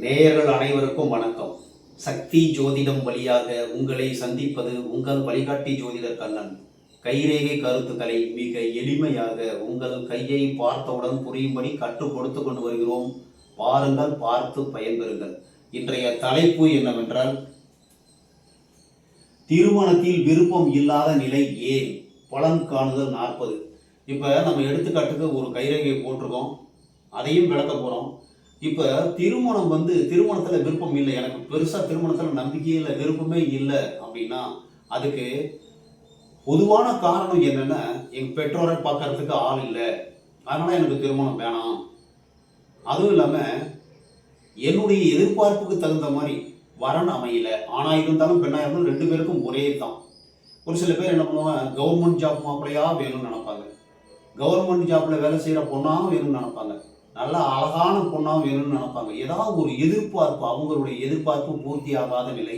நேயர்கள் அனைவருக்கும் வணக்கம். சக்தி ஜோதிடம் வழியாக உங்களை சந்திப்பது உங்கள் வழிகாட்டி ஜோதிடர் கண்ணன். கைரேகை கருத்துக்களை மிக எளிமையாக உங்கள் கையை பார்த்தவுடன் புரியும்படி கற்றுக் கொடுத்து கொண்டு வருகிறோம். பாருங்கள் பார்த்து பயன்பெறுங்கள். இன்றைய தலைப்பு என்னவென்றால் திருமணத்தில் விருப்பம் இல்லாத நிலை ஏன்? பலன் காணுதல் நாற்பது. இப்போ நம்ம எடுத்துக்காட்டுக்கு ஒரு கைரேகை போட்டிருக்கோம். அதையும் விளக்க போகிறோம் இப்போ திருமணம் வந்து திருமணத்தில் விருப்பம் இல்லை. எனக்கு பெருசாக திருமணத்தில் நம்பிக்கையே இல்லை விருப்பமே இல்லை அப்படின்னா அதுக்கு பொதுவான காரணம் என்னென்னா எங்கள் பெற்றோரை பார்க்கறதுக்கு ஆள் இல்லை. அதனால் எனக்கு திருமணம் வேணாம். அதுவும் இல்லாமல் என்னுடைய எதிர்பார்ப்புக்கு தகுந்த மாதிரி வரன் அமையல. ஆனால் இருந்தாலும் பெண்ணாக இருந்தாலும் ரெண்டு பேருக்கும் ஒரே தான் ஒரு சில பேர் என்ன பண்ணுவாங்க கவர்மெண்ட் ஜாப் மாப்பிள்ளையாக வேணும்னு நினைப்பாங்க. கவர்மெண்ட் ஜாப்பில் வேலை செய்கிற பொண்ணாக வேணும்னு நினைப்பாங்க. நல்ல அழகான பொண்ணாக வேணும்னு நினைப்பாங்க. ஏதாவது ஒரு எதிர்பார்ப்பு அவங்களுடைய எதிர்பார்ப்பு பூர்த்தி ஆகாத நிலை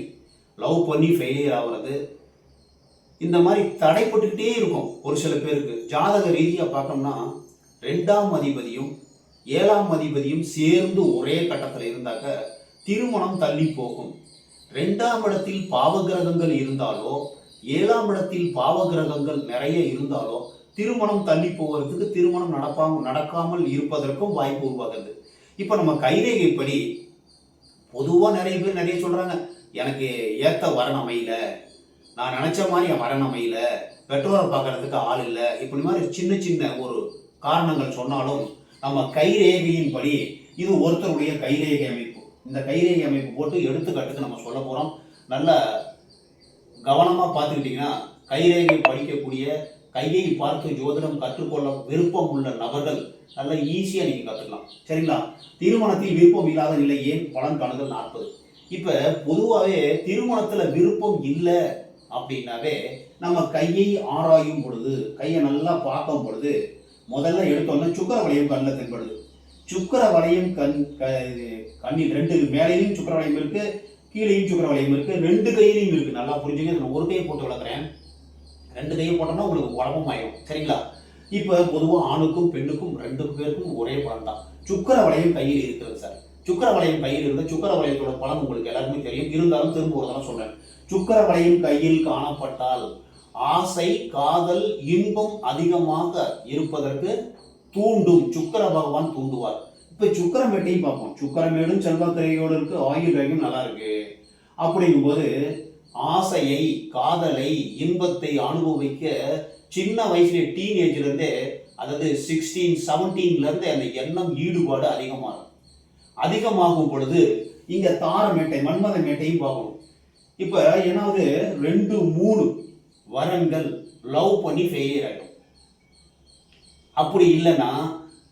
லவ் பண்ணி ஃபெயிலியர் ஆகிறது இந்த மாதிரி தடைப்பட்டுக்கிட்டே இருக்கும் ஒரு சில பேருக்கு. ஜாதக ரீதியாக பார்த்தோம்னா ரெண்டாம் அதிபதியும் ஏழாம் அதிபதியும் சேர்ந்து ஒரே கட்டத்தில் இருந்தாக்க திருமணம் தள்ளி போகும். ரெண்டாம் இடத்தில் பாவகிரகங்கள் இருந்தாலோ ஏழாம் இடத்தில் பாவகிரகங்கள் நிறைய இருந்தாலோ திருமணம் தள்ளி போவதற்கு திருமணம் நடப்பாம நடக்காமல் இருப்பதற்கும் வாய்ப்பு உருவாகிறது. இப்போ நம்ம கைரேகைப்படி பொதுவாக நிறைய பேர் நிறைய சொல்கிறாங்க எனக்கு ஏற்ற வரன் அமையல. நான் நினச்ச மாதிரி என் வரன் அமையல. பெற்றோரை பார்க்கறதுக்கு ஆள் இல்லை. இப்படி மாதிரி சின்ன சின்ன ஒரு காரணங்கள் சொன்னாலும் நம்ம கைரேகையின் படி இது ஒருத்தருடைய கைரேகை அமைப்பு. இந்த கைரேகை அமைப்பு போட்டு எடுத்துக்காட்டுக்கு நம்ம சொல்ல போகிறோம் நல்ல கவனமாக பார்த்துக்கிட்டிங்கன்னா கைரேகை படிக்கக்கூடிய கையை பார்த்து ஜோதிடம் கற்றுக்கொள்ள விருப்பம் உள்ள நபர்கள் நல்லா ஈஸியா நீங்க கத்துக்கலாம். சரிங்களா? திருமணத்தில் விருப்பம் இல்லாத நிலை ஏன்? பலன் காணுதல் நாற்பது. இப்ப பொதுவாகவே திருமணத்துல விருப்பம் இல்லை அப்படின்னாவே நம்ம கையை ஆராயும் பொழுது கையை நல்லா பார்க்கும் பொழுது முதல்ல எடுத்தோம்னா சுக்கர வளையம் கண்ணில் தென்படுது. சுக்கர வளையம் கண் க- கண்ணில் ரெண்டு மேலேயும் சுக்கர வளையம் இருக்கு கீழேயும் சுக்கர வளையம் இருக்கு. ரெண்டு கையிலையும் இருக்கு. நல்லா புரிஞ்சுங்க. நான் ஒரு கையை போட்டு வளர்க்குறேன். ரெண்டு கையை போட்டோம்னா உங்களுக்கு உடம்பும் ஆயிடும் சரிங்களா? இப்போ பொதுவாக ஆணுக்கும் பெண்ணுக்கும் ரெண்டு பேருக்கும் ஒரே பலன் தான் சுக்கர வளையம் கையில் இருக்கிறது சார். சுக்கர வளையம் கையில் இருந்த சுக்கர வளையத்தோட பலன் உங்களுக்கு எல்லாருக்குமே தெரியும். இருந்தாலும் திரும்ப ஒரு தடவை சொல்றேன். சுக்கர வளையம் கையில் காணப்பட்டால் ஆசை காதல் இன்பம் அதிகமாக இருப்பதற்கு தூண்டும். சுக்கர பகவான் தூண்டுவார். இப்போ சுக்கரமேட்டையும் பார்ப்போம். சுக்கரமேடும் செல்வக்கரையோடு இருக்கு. ஆயுள் வேகம் நல்லா இருக்கு. அப்படிங்கும்போது ஆசையை காதலை இன்பத்தை அனுபவிக்க சின்ன வயசுல டீனேஜ்லேருந்தே அதாவது சிக்ஸ்டீன் செவன்டீன்லேருந்து அந்த எண்ணம் ஈடுபாடு அதிகமாகும். அதிகமாகும் பொழுது இங்கே தாரமேட்டை மன்மத மேட்டையும் பார்க்கணும். இப்போ ஏன்னாவது ரெண்டு மூணு வரன்கள் லவ் பண்ணி ஃபெயிலியர் ஆயிடும். அப்படி இல்லைன்னா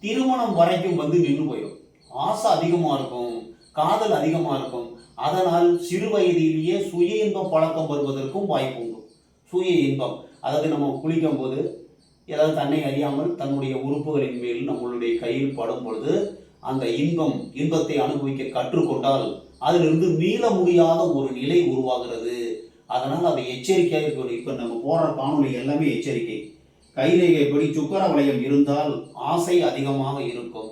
திருமணம் வரைக்கும் வந்து நின்று போயிடும். ஆசை அதிகமாக இருக்கும் காதல் அதிகமாக இருக்கும் அதனால் சிறு வயதிலேயே சுய இன்பம் பழக்கம் வருவதற்கும் வாய்ப்பு உண்டு. சுய இன்பம் அதாவது நம்ம குளிக்கும் போது ஏதாவது தன்னை அறியாமல் தன்னுடைய உறுப்புகளின் மேல் நம்மளுடைய கையில் படும் பொழுது அந்த இன்பம் இன்பத்தை அனுபவிக்க கற்றுக்கொண்டால் அதிலிருந்து மீள முடியாத ஒரு நிலை உருவாகிறது. அதனால் அதை எச்சரிக்கையாக இருக்க இப்போ நம்ம போடுற காணொலி எல்லாமே எச்சரிக்கை. கைரேகைப்படி சுக்கர வளையம் இருந்தால் ஆசை அதிகமாக இருக்கும்.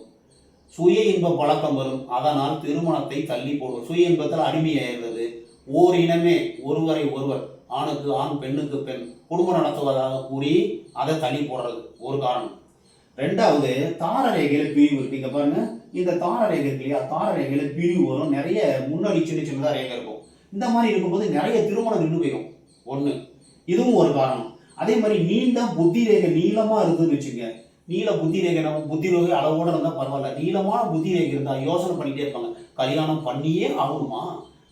சுய இன்ப பழக்கம் வரும். அதனால் திருமணத்தை தள்ளி போடுவோம் சுய இன்பத்தில் அடிமையாகிறது ஓர் இனமே ஒருவரை ஒருவர் ஆணுக்கு ஆண் பெண்ணுக்கு பெண் குடும்பம் நடத்துவதாக கூறி அதை தள்ளி போடுறது ஒரு காரணம். ரெண்டாவது தார ரேகையில் பிரிவு இருக்கு. பாருங்க. இந்த தார ரேகை இருக்கு இல்லையா? தார ரேகையில பிரிவு வரும். நிறைய முன்னாடி சின்ன சின்னதாக ரேகை இருக்கும். இந்த மாதிரி இருக்கும்போது நிறைய திருமணம் நின்று போயிடும். ஒன்று இதுவும் ஒரு காரணம். அதே மாதிரி நீண்ட புத்தி ரேகை நீளமாக இருக்குதுன்னு வச்சுங்க நீள புத்தி ரேகை நம்ம புத்தி ரேகை அளவோட இருந்தால் பரவாயில்ல. நீளமான புத்தி ரேகை இருந்தால் யோசனை பண்ணிகிட்டே இருப்பாங்க. கல்யாணம் பண்ணியே ஆகணுமா?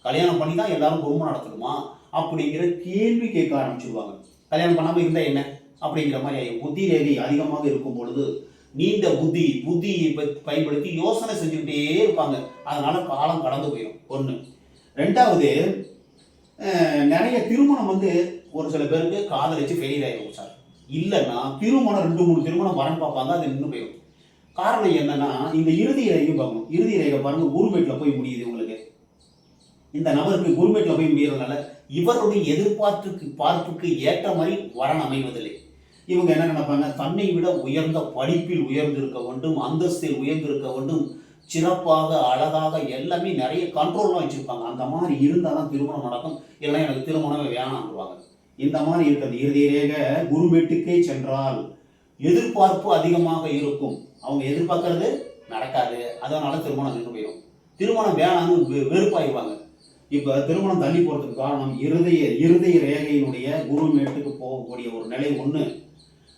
கல்யாணம் பண்ணி தான் எல்லாரும் குடும்பம் நடத்தணுமா? அப்படிங்கிற கேள்வி கேட்க ஆரம்பிச்சிருவாங்க. கல்யாணம் பண்ணாமல் இருந்தால் என்ன? அப்படிங்கிற மாதிரி புத்தி ரேகை அதிகமாக இருக்கும் பொழுது நீண்ட புத்தி புத்தியை பயன்படுத்தி யோசனை செஞ்சுக்கிட்டே இருப்பாங்க. அதனால காலம் கடந்து போயிடும் ஒன்று ரெண்டாவது நிறைய திருமணம் வந்து ஒரு சில பேருக்கு காதலிச்சு ஃபெயிலியர் ஆகிடும் சார். இல்லைன்னா திருமணம் ரெண்டு மூணு திருமணம் வரன் பார்ப்பாங்க அது நின்று போயிடும் காரணம் என்னன்னா இந்த இறுதி ரேகை பார்க்கணும். இறுதி ரேகை பாருங்க குருமேட்டில் போய் முடியுது உங்களுக்கு. இந்த நபருக்கு குருமேட்டில் போய் முடியறதுனால இவருடைய எதிர்பார்ப்புக்கு பார்ப்புக்கு ஏற்ற மாதிரி வரன் அமைவதில்லை. இவங்க என்ன நினைப்பாங்க? தன்னை விட உயர்ந்த படிப்பில் உயர்ந்திருக்க வேண்டும் அந்தஸ்தில் உயர்ந்திருக்க வேண்டும் சிறப்பாக அழகாக எல்லாமே நிறைய கண்ட்ரோல்லாம் வச்சுருப்பாங்க. அந்த மாதிரி இருந்தால் தான் திருமணம் நடக்கும். இல்லைன்னா எனக்கு திருமணமே வேணாம்னுவாங்க இந்த மாதிரி இருக்கிறது. இறுதி ரேக குரு வீட்டுக்கே சென்றால் எதிர்பார்ப்பு அதிகமாக இருக்கும். அவங்க எதிர்பார்க்கறது நடக்காது. அதனால திருமணம் நின்று போயிடும். திருமணம் வேணாம்னு வெ- வெறுப்பாயிருவாங்க. இப்போ திருமணம் தள்ளி போகிறதுக்கு காரணம் இருதய இருதய ரேகையினுடைய குரு மேட்டுக்கு போகக்கூடிய ஒரு நிலை ஒன்று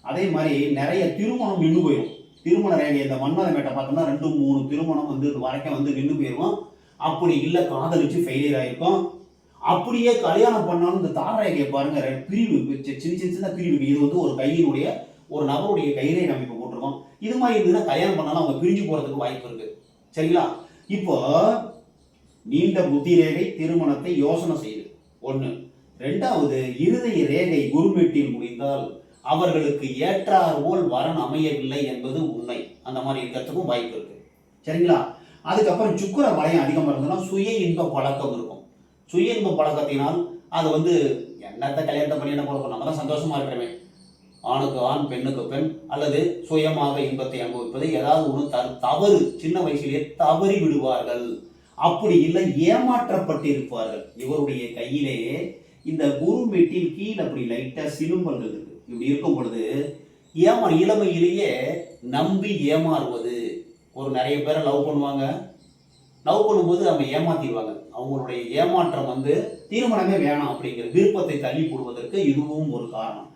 அதே மாதிரி நிறைய திருமணம் நின்று போயிடும் திருமண ரேகை இந்த மன்மத மேட்டை பார்த்தோம்னா ரெண்டு மூணு திருமணம் வந்து வரைக்கும் வந்து நின்று போயிடும் அப்படி இல்லை காதலிச்சு ஃபெயிலியர் ஆகிருக்கும் அப்படியே கல்யாணம் பண்ணாலும் இந்த தாரரேகையை பாருங்க பிரிவு சி- சின்ன சின்ன சின்ன பிரிவு இது வந்து ஒரு கையினுடைய ஒரு நபருடைய கைரேகை அமைப்பு போட்டிருக்கோம். இது மாதிரி இருந்ததுன்னா கல்யாணம் பண்ணாலும் அவங்க பிரிஞ்சு போறதுக்கு வாய்ப்பு இருக்கு. சரிங்களா? இப்போ நீண்ட புத்தி ரேகை திருமணத்தை யோசனை செய்யுது ஒண்ணு. ரெண்டாவது இருதய ரேகை குருமேட்டில் முடிந்தால் அவர்களுக்கு ஏற்றார் போல் வரன் அமையவில்லை என்பது உண்மை. அந்த மாதிரி இருக்கிறதுக்கும் வாய்ப்பு இருக்கு. சரிங்களா? அதுக்கப்புறம் சுக்கர வளையம் அதிகமாக இருந்ததுன்னா சுய இன்ப பழக்கம் இருக்கும். சுய இன்பம் பழக்கத்தினால் அது வந்து என்னத்த கல்யாணத்தை பண்ணி என்ன பழக்கம்? நம்ம தான் சந்தோஷமா இருக்கிறமே. ஆணுக்கு ஆண் பெண்ணுக்கு பெண் அல்லது சுயமாக இன்பத்தை அனுபவிப்பது ஏதாவது ஒன்று த தவறு சின்ன வயசிலேயே தவறி விடுவார்கள். அப்படி இல்லை ஏமாற்றப்பட்டிருப்பார்கள். இவருடைய கையிலேயே இந்த குரு மெட்டில் கீழே அப்படி லைட்டாக சிலும்பல்கள் இருக்கு. இப்படி இருக்கும் பொழுது ஏமா இளமையிலேயே நம்பி ஏமாறுவது. ஒரு நிறைய பேரை லவ் பண்ணுவாங்க. லவ் பண்ணும்போது அவங்க ஏமாத்திடுவாங்க. அவங்களுடைய ஏமாற்றம் வந்து தீர்மானமே வேணாம் அப்படிங்கிற விருப்பத்தை தள்ளி போடுவதற்கு இதுவும் ஒரு காரணம்.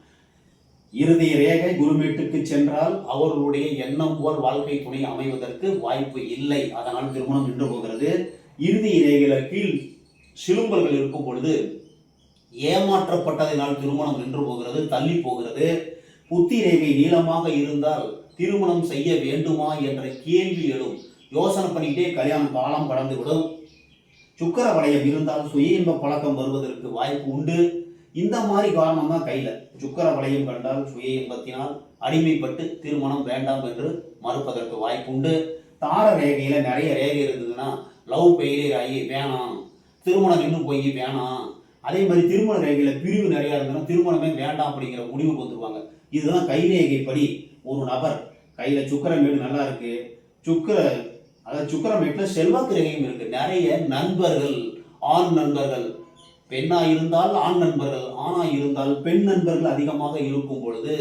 இறுதி ரேகை குருமேட்டுக்கு சென்றால் அவர்களுடைய எண்ணம் போல் வாழ்க்கை துணை அமைவதற்கு வாய்ப்பு இல்லை. அதனால் திருமணம் நின்று போகிறது. இறுதி ரேகையில கீழ் சிலும்பல்கள் இருக்கும் பொழுது ஏமாற்றப்பட்டதினால் திருமணம் நின்று போகிறது தள்ளி போகிறது. புத்தி ரேகை நீளமாக இருந்தால் திருமணம் செய்ய வேண்டுமா என்ற கேள்வி எழும். யோசனை பண்ணிக்கிட்டே கல்யாணம் காலம் கடந்து விடும். சுக்கர வளையம் இருந்தால் சுய இன்ப பழக்கம் வருவதற்கு வாய்ப்பு உண்டு. இந்த மாதிரி காரணம் தான் கையில. சுக்கர வளையம் கண்டால் சுய இன்பத்தினால் அடிமைப்பட்டு திருமணம் வேண்டாம் என்று மறுப்பதற்கு வாய்ப்பு உண்டு. தார ரேகையில நிறைய ரேகை இருந்ததுன்னா லவ் பெயிலியர் ஆகி வேணாம். திருமணம் இன்னும் போய் வேணாம். அதே மாதிரி திருமண ரேகையில பிரிவு நிறைய இருந்ததுன்னா திருமணமே வேண்டாம் அப்படிங்கிற முடிவுக்கு வந்துருவாங்க இதுதான் கை ரேகைப்படி ஒரு நபர். கையில சுக்கரமேடு நல்லா இருக்கு. சுக்கர அதாவது சுக்கரமேட்டுல செல்வாக்கு கிரகம் இருக்கு. நிறைய நண்பர்கள் ஆண் நண்பர்கள். பெண்ணா இருந்தால் ஆண் நண்பர்கள் ஆணா இருந்தால் பெண் நண்பர்கள் அதிகமாக இருக்கும் பொழுது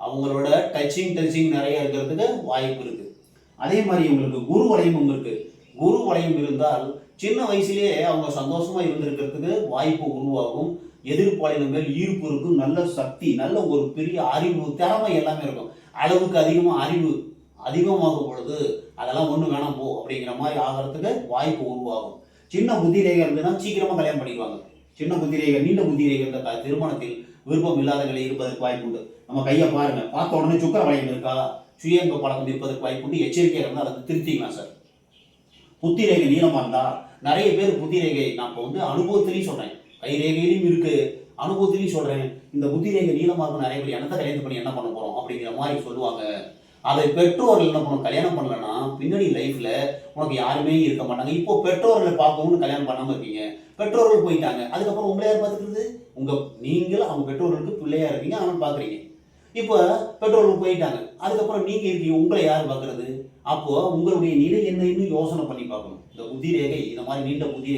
அவங்களோட டச்சிங் டச்சிங் நிறைய இருக்கிறதுக்கு வாய்ப்பு இருக்கு. அதே மாதிரி இவங்களுக்கு குரு வளையமும் இருக்கு. குரு வளையம் இருந்தால் சின்ன வயசுலேயே அவங்க சந்தோஷமா இருந்திருக்கிறதுக்கு வாய்ப்பு உருவாகும். எதிர்பாலின மேல் ஈர்ப்பு இருக்கும். நல்ல சக்தி நல்ல ஒரு பெரிய அறிவு திறமை எல்லாமே இருக்கும். அளவுக்கு அதிகமாக அறிவு அதிகமாகும் பொழுது அதெல்லாம் ஒன்றும் வேணாம் போ அப்படிங்கிற மாதிரி ஆகிறதுக்கு வாய்ப்பு உருவாகும். சின்ன புத்திரேகை இருந்ததுன்னா சீக்கிரமாக கல்யாணம் பண்ணிடுவாங்க. சின்ன புத்திரேகை நீண்ட புத்தி ரேகை திருமணத்தில் விருப்பம் இல்லாத நிலை இருப்பதற்கு வாய்ப்பு உண்டு. நம்ம கையை பாருங்க. பார்த்த உடனே சுக்கர வளையம் இருக்கா? சுயங்க பழக்கம் இருப்பதற்கு வாய்ப்பு உண்டு. எச்சரிக்கையாக இருந்தால் அதை திருத்திக்கலாம் சார் புத்தி ரேகை நீளமாக இருந்தால் நிறைய பேர் புத்தி ரேகை நான் இப்போ வந்து அனுபவத்திலையும் சொல்கிறேன் கை ரேகையிலையும் இருக்குது அனுபவத்திலையும் சொல்கிறேன் இந்த புத்தி ரேகை நீளமாக இருக்கும் நிறைய பேர் என்னத்தை கல்யாணம் பண்ணி என்ன பண்ண போகிறோம் அப்படிங்கிற மாதிரி சொல்லுவாங்க. அதை பெற்றோர்கள் என்ன பண்ணும் கல்யாணம் பண்ணலன்னா பின்னாடி லைஃப்ல உனக்கு யாருமே இருக்க மாட்டாங்க. இப்போ பெற்றோர்களை பார்க்கணும்னு கல்யாணம் பண்ணாம இருக்கீங்க. பெற்றோர்கள் போயிட்டாங்க. அதுக்கப்புறம் உங்களை யார் பார்த்துக்கிறது? உங்க நீங்களும் அவங்க பெற்றோர்களுக்கு பிள்ளையா இருக்கீங்க அவன் பாக்குறீங்க இப்போ பெற்றோர்கள் போயிட்டாங்க. அதுக்கப்புறம் நீங்க இருக்கீங்க. உங்களை யார் பார்க்கறது? அப்போ உங்களுடைய நிலை என்னன்னு யோசனை பண்ணி பார்க்கணும். இந்த உதிரேகை இந்த மாதிரி நீண்ட புத்தி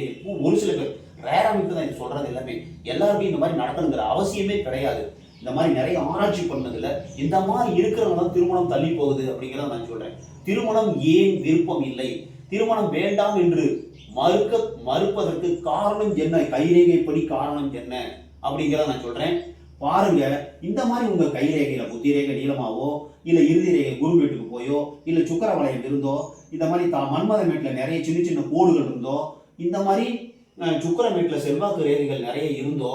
ஒரு சில பேர் ரேராமிட்டு தான் இது சொல்றது எல்லாமே. எல்லாருக்கும் இந்த மாதிரி நடக்கணுங்கிற அவசியமே கிடையாது. இந்த மாதிரி நிறைய ஆராய்ச்சி பண்ணதுல இந்த மாதிரி இருக்கிறவங்க திருமணம் தள்ளி போகுது அப்படிங்கிறத நான் சொல்றேன். திருமணம் ஏன் விருப்பம் இல்லை? திருமணம் வேண்டாம் என்று மறுக்க மறுப்பதற்கு காரணம் என்ன? கைரேகைப்படி காரணம் என்ன? அப்படிங்கிறத நான் சொல்றேன். பாருங்க இந்த மாதிரி உங்க கைரேகையில புத்தி ரேகை நீளமாவோ இல்ல இறுதி ரேகை குரு வீட்டுக்கு போயோ இல்ல சுக்கர வளையம் இருந்தோ இந்த மாதிரி தா மன்மத மேட்டில் நிறைய சின்ன சின்ன கோடுகள் இருந்தோ இந்த மாதிரி சுக்கர மேட்டில் செல்வாக்கு ரேகைகள் நிறைய இருந்தோ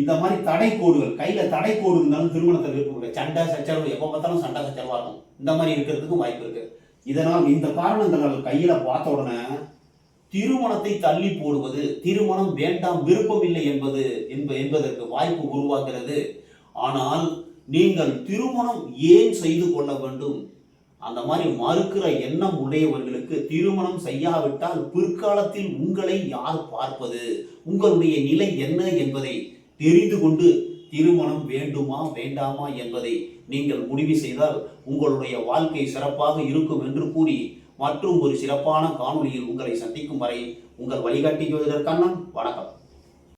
இந்த மாதிரி தடை கோடுகள் கையில தடை கோடு இருந்தாலும் திருமணத்தை இருக்கக்கூடிய சண்டை சச்சரவு எப்போ பார்த்தாலும் சண்டை சச்சரவா இருக்கும். இந்த மாதிரி இருக்கிறதுக்கும் வாய்ப்பு இருக்கு. இதனால் இந்த காரணங்கள் கையில பார்த்த உடனே திருமணத்தை தள்ளி போடுவது திருமணம் வேண்டாம் விருப்பம் இல்லை என்பது என்ப என்பதற்கு வாய்ப்பு உருவாகிறது. ஆனால் நீங்கள் திருமணம் ஏன் செய்து கொள்ள வேண்டும்? அந்த மாதிரி மறுக்கிற எண்ணம் உடையவர்களுக்கு திருமணம் செய்யாவிட்டால் பிற்காலத்தில் உங்களை யார் பார்ப்பது? உங்களுடைய நிலை என்ன என்பதை தெரிந்து கொண்டு திருமணம் வேண்டுமா வேண்டாமா என்பதை நீங்கள் முடிவு செய்தால் உங்களுடைய வாழ்க்கை சிறப்பாக இருக்கும் என்று கூறி மற்றும் ஒரு சிறப்பான காணொலியில் உங்களை சந்திக்கும் வரை உங்கள் வழிகாட்டி ஜோதிடர் கண்ணன். வணக்கம்.